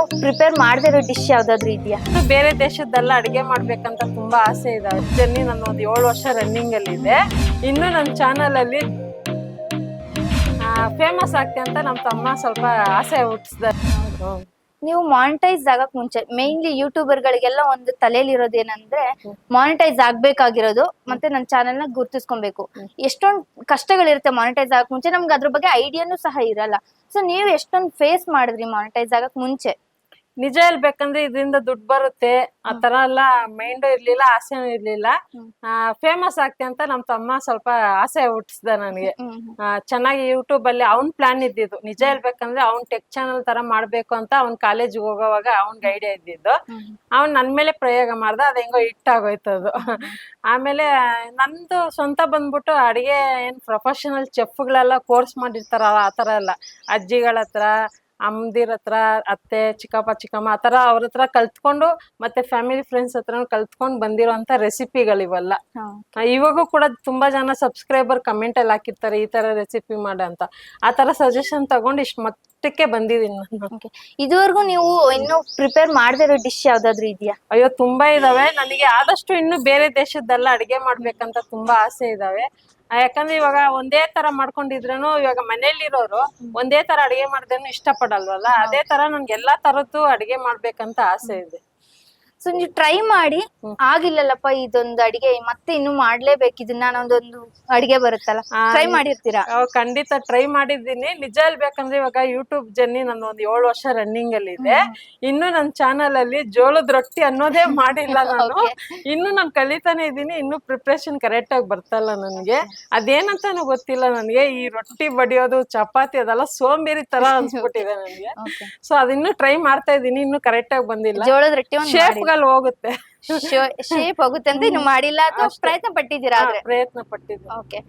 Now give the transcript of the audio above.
ಇನ್ನು prepare ಮಾಡದಿರೋ dish ಯಾವ್ದಾದ್ರು ಇದೆಯಾ? ಬೇರೆ ದೇಶದ್ದೆಲ್ಲ ಅಡಿಗೆ ಮಾಡ್ಬೇಕಂತ ತುಂಬಾ ಆಸೆ ಇದೆ. ಜರ್ನಿ ನನ್ನ ಒಂದು ಏಳು ವರ್ಷ ರನ್ನಿಂಗ್ ಅಲ್ಲಿ ಇದೆ. ಇನ್ನು ನಮ್ಮ ಚಾನಲ್ ಅಲ್ಲಿ ಫೇಮಸ್ ಆಗ್ತೆ ಅಂತ ನಮ್ಮ ತಮ್ಮ ಸ್ವಲ್ಪ ಆಸೆ ಹುಟ್ಟಿಸಿದ್ದಾರೆ ನೀವು ಮಾನಿಟೈಸ್ ಆಗಕ್ ಮುಂಚೆ ಮೇನ್ಲಿ ಯೂಟ್ಯೂಬರ್ ಗಳಿಗೆಲ್ಲ ಒಂದು ತಲೆಯಲ್ಲಿ ಇರೋದೇನಂದ್ರೆ ಮಾನಿಟೈಸ್ ಆಗ್ಬೇಕಾಗಿರೋದು ಮತ್ತೆ ನನ್ನ ಚಾನೆಲ್ನ ಗುರ್ತಿಸ್ಕೊಬೇಕು. ಎಷ್ಟೊಂದ್ ಕಷ್ಟಗಳಿರುತ್ತೆ ಮಾನಿಟೈಸ್ ಆಗಕ್ ಮುಂಚೆ ನಮ್ಗೆ ಅದ್ರ ಬಗ್ಗೆ ಐಡಿಯಾನು ಸಹ ಇರಲ್ಲ. ಸೊ ನೀವು ಎಷ್ಟೊಂದ್ ಫೇಸ್ ಮಾಡಿದ್ರಿ ಮಾನಿಟೈಸ್ ಆಗಕ್ ಮುಂಚೆ? ನಿಜ ಹೇಳ್ಬೇಕಂದ್ರೆ ಇದರಿಂದ ದುಡ್ಡು ಬರುತ್ತೆ. ಆ ತರ ಎಲ್ಲ ಮೈಂಡ್ ಇರ್ಲಿಲ್ಲ ಆಸೆನೂ ಇರ್ಲಿಲ್ಲ. ಫೇಮಸ್ ಆಗ್ತೆ ಅಂತ ನಮ್ ತಮ್ಮ ಸ್ವಲ್ಪ ಆಸೆ ಹುಟ್ಟಿಸ್ದ ನನಗೆ. ಚೆನ್ನಾಗಿ ಯೂಟ್ಯೂಬ್ ಅಲ್ಲಿ ಅವ್ನ್ ಪ್ಲಾನ್ ಇದ್ದಿದ್ದು. ನಿಜ ಹೇಳ್ಬೇಕಂದ್ರೆ ಅವ್ನ್ ಟೆಕ್ ಚಾನಲ್ ತರ ಮಾಡ್ಬೇಕು ಅಂತ ಅವ್ನ್ ಕಾಲೇಜಿಗೆ ಹೋಗೋವಾಗ ಅವ್ನ್ಗೆ ಐಡಿಯಾ ಇದ್ದಿದ್ದು. ಅವ್ನ್ ನನ್ ಮೇಲೆ ಪ್ರಯೋಗ ಮಾಡ್ದ ಅದ ಹೆಂಗೋ ಹಿಟ್ ಆಗೋಯ್ತು ಅದು. ಆಮೇಲೆ ನಂದು ಸ್ವಂತ ಬಂದ್ಬಿಟ್ಟು ಅಡಿಗೆ ಏನ್ ಪ್ರೊಫೆಷನಲ್ ಚೆಫ್ಗಳೆಲ್ಲ ಕೋರ್ಸ್ ಮಾಡಿರ್ತಾರ ಆ ತರ ಎಲ್ಲ. ಅಜ್ಜಿಗಳ ಹತ್ರ ಅಮ್ಮದಿರ ಹತ್ರ ಅತ್ತೆ ಚಿಕ್ಕಪ್ಪ ಚಿಕ್ಕಮ್ಮ ಆ ಥರ ಅವ್ರ ಹತ್ರ ಕಲ್ತ್ಕೊಂಡು ಮತ್ತೆ ಫ್ಯಾಮಿಲಿ ಫ್ರೆಂಡ್ಸ್ ಹತ್ರ ಕಲ್ತ್ಕೊಂಡು ಬಂದಿರೋಂಥ ರೆಸಿಪಿಗಳಿವೆಲ್ಲ ಇವಾಗೂ ಕೂಡ ತುಂಬಾ ಜನ ಸಬ್ಸ್ಕ್ರೈಬರ್ ಕಮೆಂಟ್ ಅಲ್ಲಿ ಹಾಕಿರ್ತಾರೆ ಈ ತರ ರೆಸಿಪಿ ಮಾಡ ಅಂತ. ಆ ತರ ಸಜೆಷನ್ ತಗೊಂಡು ಇಷ್ಟು ಮಟ್ಟಕ್ಕೆ ಬಂದಿದ್ದೀನಿ ನಾನು. ಇದುವರೆಗೂ ನೀವು ಇನ್ನು ಪ್ರಿಪೇರ್ ಮಾಡದಿರೋ ಡಿಶ್ ಯಾವ್ದಾದ್ರು ಇದೆಯಾ? ಅಯ್ಯೋ ತುಂಬಾ ಇದಾವೆ. ನನಗೆ ಆದಷ್ಟು ಇನ್ನು ಬೇರೆ ದೇಶದ್ದೆಲ್ಲ ಅಡಿಗೆ ಮಾಡ್ಬೇಕಂತ ತುಂಬಾ ಆಸೆ ಇದಾವೆ. ಯಾಕಂದ್ರೆ ಇವಾಗ ಒಂದೇ ತರ ಮಾಡ್ಕೊಂಡಿದ್ರೂನು ಇವಾಗ ಮನೇಲಿರೋರು ಒಂದೇ ತರ ಅಡಿಗೆ ಮಾಡ್ದೇನು ಇಷ್ಟಪಡಲ್ವಲ್ಲ? ಅದೇ ತರ ನನ್ಗೆ ಎಲ್ಲಾ ತರದ್ದು ಅಡಿಗೆ ಮಾಡ್ಬೇಕಂತ ಆಸೆ ಇದೆ. ಸೊ ನೀವು ಟ್ರೈ ಮಾಡಿ. ಆಗಿಲ್ಲಲ್ಲಪ್ಪ ಇದೊಂದು ಅಡಿಗೆ. ಮತ್ತೆ ಇನ್ನು ಮಾಡ್ಲೇಬೇಕು. ಇದನ್ನ ನಾನೊಂದೊಂದು ಅಡಿಗೆ ಬರುತ್ತಲ್ಲ. ಟ್ರೈ ಮಾಡಿರ್ತೀರಾ? ಖಂಡಿತ ಟ್ರೈ ಮಾಡಿದ್ದೀನಿ. ನಿಜ ಹೇಳ್ಬೇಕಂದ್ರೆ ಇವಾಗ ಯೂಟ್ಯೂಬ್ ಜರ್ನಿ ನನ್ನ ಒಂದು ಏಳು ವರ್ಷ ರನ್ನಿಂಗ್ ಅಲ್ಲಿ ಇದೆ. ಇನ್ನು ನನ್ನ ಚಾನಲ್ ಅಲ್ಲಿ ಜೋಳದ ರೊಟ್ಟಿ ಅನ್ನೋದೇ ಮಾಡಿಲ್ಲ ನಾನು. ಇನ್ನು ನಾನು ಕಲಿತಾನೆ ಇದ್ದೀನಿ. ಇನ್ನು ಪ್ರಿಪ್ರೇಷನ್ ಕರೆಕ್ಟ್ ಆಗಿ ಬರ್ತಲ್ಲ ನನಗೆ. ಅದೇನಂತಾನು ಗೊತ್ತಿಲ್ಲ ನನಗೆ. ಈ ರೊಟ್ಟಿ ಬಡಿಯೋದು ಚಪಾತಿ ಅದೆಲ್ಲ ಸೋಂಬೇರಿ ತರ ಅನ್ಸ್ಬಿಟ್ಟಿದೆ ನನಗೆ. ಸೊ ಅದಿನ್ನು ಟ್ರೈ ಮಾಡ್ತಾ ಇದ್ದೀನಿ. ಇನ್ನು ಕರೆಕ್ಟ್ ಆಗಿ ಬಂದಿಲ್ಲ. ಜೋಳದ ರೊಟ್ಟಿ ಒಂದು ಶೇಪ್ಗಳು ಹೋಗುತ್ತೆ. ಶೇಪ್ ಹೋಗುತ್ತೆ ಅಂತ ಇನ್ನು ಮಾಡಿಲ್ಲ ಅಥವಾ ಪ್ರಯತ್ನ ಪಟ್ಟಿದ್ದೀರಾ ಆದ್ರೆ? ಪ್ರಯತ್ನ ಪಟ್ಟಿದ್ದೀನಿ. ಓಕೆ